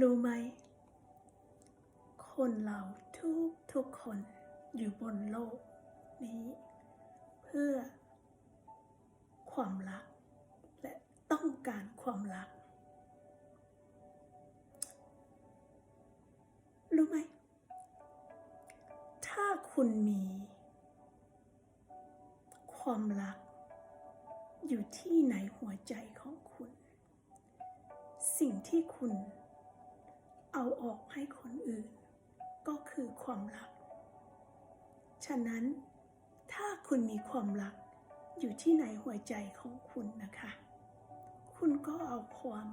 รู้ไหม คนเราทุกทุกคนอยู่บนโลกนี้ เพื่อความรัก และต้องการความรัก รู้ไหม ถ้าคุณมี ความรัก อยู่ที่ไหนหัวใจของคุณ สิ่งที่คุณ เอาออกให้คนอื่น ก็คือความรัก ฉะนั้นถ้าคุณมีความรักอยู่ที่ไหนหัวใจของคุณนะคะ คุณก็เอาความ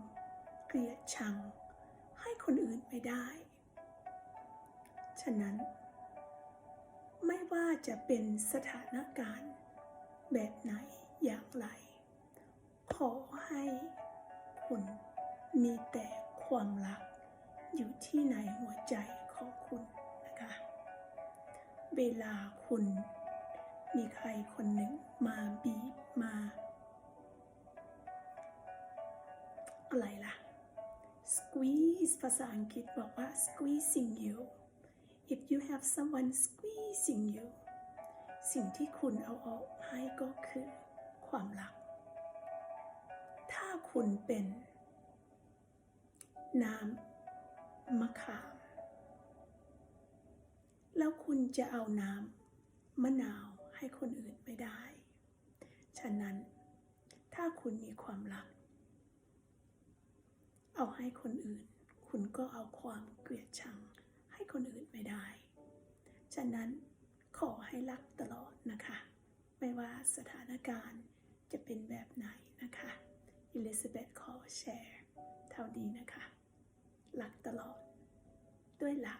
เกลียดชัง ให้คนอื่นไม่ได้ ฉะนั้น ไม่ว่าจะเป็นสถานการณ์แบบไหนอย่างไร ขอให้คุณมีแต่ความรัก อยู่ที่ในหัวใจของคุณนะคะ เวลาคุณมีใครคนหนึ่งมาบีบมา อะไรล่ะ squeeze ภาษาอังกฤษบอกว่า squeezing you if you have someone squeezing you สิ่งที่คุณเอาออกให้ก็คือความรัก ถ้าคุณเป็น น้ำ มะขาม แล้วคุณจะเอาน้ำมะนาวให้คนอื่นไม่ได้ ฉะนั้นถ้าคุณมีความรัก เอาให้คนอื่น คุณก็เอาความเกลียดชังให้คนอื่นไม่ได้ ฉะนั้นขอให้รักตลอดนะคะ ไม่ว่าสถานการณ์จะเป็นแบบไหนนะคะอิลิซาเบธขอแชร์ เท่านี้นะคะ รัก